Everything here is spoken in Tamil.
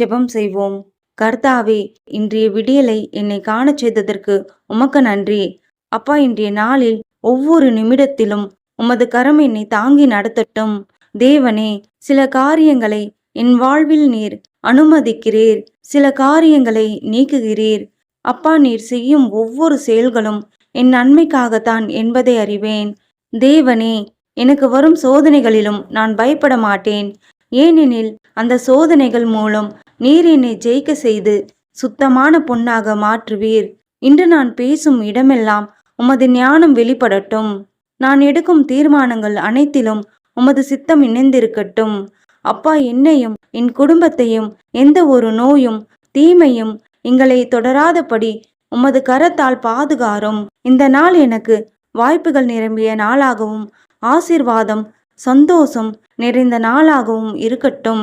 ஜெபம் செய்வோம். கர்த்தாவே இன்றைய விடியலை என்னை காணச் செய்ததற்கு உமக்கு நன்றி. அப்பா இன்றைய நாளில் ஒவ்வொரு நிமிடத்திலும் உமது கரம் என்னை தாங்கி நடத்தட்டும். தேவனே சில காரியங்களை என் வாழ்வில் நீர் அனுமதிக்கிறீர். சில காரியங்களை நீக்குகிறீர். அப்பா நீர் செய்யும் ஒவ்வொரு செயல்களும் என் நன்மைக்காகத்தான் என்பதை அறிவேன். தேவனே எனக்கு வரும் சோதனைகளிலும் நான் பயப்பட மாட்டேன் ஏனெனில் அந்த சோதனைகள் மூலம் நீர் என்னை ஜெயிக்க செய்து சுத்தமான பொன்னாக மாற்றுவீர். இன்று நான் பேசும் இடமெல்லாம் உமது ஞானம் வெளிப்படட்டும். நான் எடுக்கும் தீர்மானங்கள் அனைத்திலும் உமது சித்தம் இணைந்திருக்கட்டும். அப்பா என்னையும் என் குடும்பத்தையும் எந்த ஒரு நோயும் தீமையும் எங்களை தொடராதபடி உமது கரத்தால் பாதுகாரும். இந்த நாள் எனக்கு வாய்ப்புகள் நிரம்பிய நாளாகவும் ஆசீர்வாதம் சந்தோஷம் நிறைந்த நாளாகவும் இருக்கட்டும்.